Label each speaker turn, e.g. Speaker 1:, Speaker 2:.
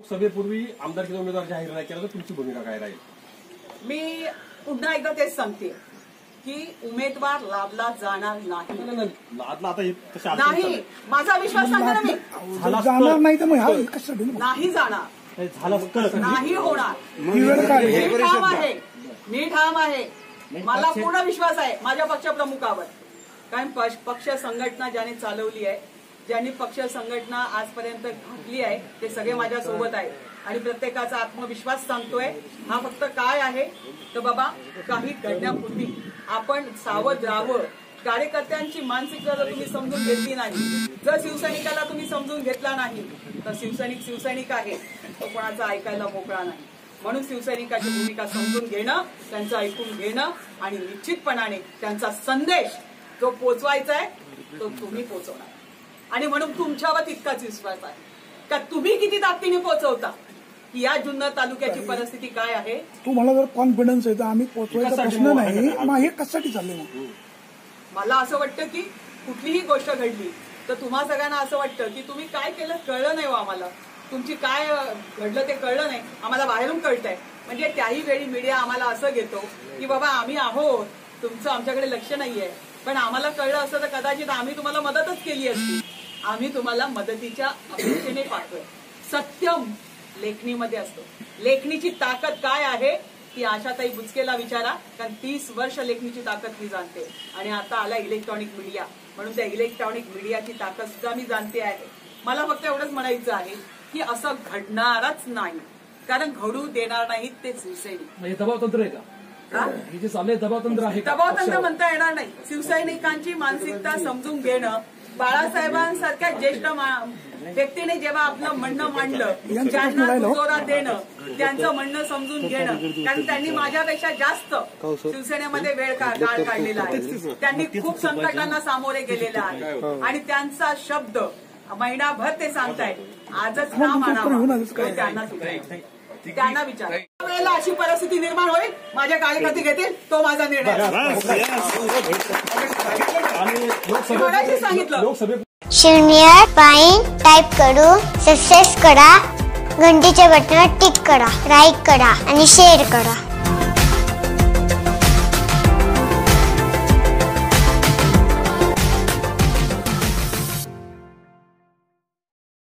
Speaker 1: सभेपूर्वी आमदारकीचा उमेदवार जाहीर नाही केला तर तुमची भूमिका काय राहील?
Speaker 2: मी पुन्हा एकदा तेच सांगते की उमेदवार लादला जाणार नाही.
Speaker 1: नाही, नाही, लादला आता हे
Speaker 2: नाही. माझा विश्वास सांगा ना मी.
Speaker 1: झाला
Speaker 3: जाणार नाही तर मग हा कशासाठी ना?
Speaker 2: नाही जाणार.
Speaker 1: नाही, झालं तर
Speaker 2: नाही होणार.
Speaker 3: ही वेळ काय
Speaker 2: मी ठाम आहे. मी ठाम आहे. मला पूर्ण विश्वास आहे. माझ्या पक्षप्रमुखावर. कारण पक्ष पक्ष संघटना ज्याने चालवली आहे ज्यांनी पक्ष संघटना आजपर्यंत घातली आहे ते सगळे माझ्या सोबत आहेत. आणि प्रत्येकाचा आत्मविश्वास सांगतोय हा फक्त काय आहे? तर बाबा काही घडण्यापूर्वी आपण सावध राहावं. कार्यकर्त्यांची मानसिकता जर तुम्ही समजून घेतली नाही जर शिवसैनिकाला तुम्ही समजून घेतला नाही तर शिवसैनिक शिवसैनिक आहे तो कोणाचा ऐकायला मोकळा नाही. म्हणून शिवसैनिकाची भूमिका समजून घेणं त्यांचं ऐकून घेणं आणि निश्चितपणाने त्यांचा संदेश जो पोचवायचा आहे तो तुम्ही पोचवणार. आणि म्हणून तुमच्यावर तितकाच विश्वास आहे. का तुम्ही किती ताकदीने पोचवता की या जुन्नर तालुक्याची परिस्थिती काय आहे?
Speaker 3: तुम्हाला जर कॉन्फिडन्स आहे तर आम्ही
Speaker 1: कशासाठी
Speaker 3: प्रश्न
Speaker 1: मग
Speaker 3: नाही? मग हे कशासाठी चालले मग?
Speaker 2: मला असं वाटतं की कुठलीही गोष्ट घडली तर तुम्हा सगळ्यांना असं वाटतं की तुम्ही काय केलं कळलं नाही हो आम्हाला. तुमची काय घडलं ते कळलं नाही. आम्हाला बाहेरून कळतंय. म्हणजे त्याही वेळी मीडिया आम्हाला असं घेतो की बाबा आम्ही आहोत. तुमचं आमच्याकडे लक्ष नाहीये. पण आम्हाला कळलं असतं तर कदाचित आम्ही तुम्हाला मदतच केली असती. आम्ही तुम्हाला मदतीच्या अपेक्षेने पाहतोय. सत्यम लेखणीमध्ये असतो. लेखणीची ताकद काय आहे? ती आशाताई बुचकेला विचारा कारण तीस वर्ष लेखणीची ताकद मी जाणते. आणि आता आला इलेक्ट्रॉनिक मीडिया. म्हणून त्या इलेक्ट्रॉनिक मीडियाची ताकद सुद्धा मी जाणते आहे. मला फक्त एवढंच म्हणायचं आहे की असं घडणारच नाही. कारण घडू देणार नाहीत ते शिवसैनिक
Speaker 4: हे दबावतंत्र आहे का?
Speaker 2: हा?
Speaker 4: जे चाललंय दबावतंत्र आहे
Speaker 2: दबावतंत्र म्हणता येणार नाही. शिवसैनिकांची मानसिकता समजून घेणं बाळासाहेबांसारख्या ज्येष्ठ व्यक्तीने जेव्हा आपलं म्हणणं मांडलं
Speaker 3: हो.
Speaker 2: दुजोरा देणं त्यांचं म्हणणं समजून घेणं कारण त्यांनी माझ्यापेक्षा जास्त शिवसेनेमध्ये वेळ काळ काढलेला आहे. त्यांनी खूप संकटांना सामोरे गेलेले आहे. आणि त्यांचा शब्द महिनाभर ते सांगतायत. आजच ना मानावा. त्यांना. त्यांना विचार. वेळेला अशी परिस्थिती निर्माण होईल माझ्या कार्यकर्ते घेतील तो माझा निर्णय.
Speaker 1: आणि
Speaker 2: सांगितलं?
Speaker 1: लोकसभे
Speaker 5: शून्य पाईन टाईप करून सक्सेस करा घंटीच्या बटनावर टिक करा लाईक करा आणि शेअर करा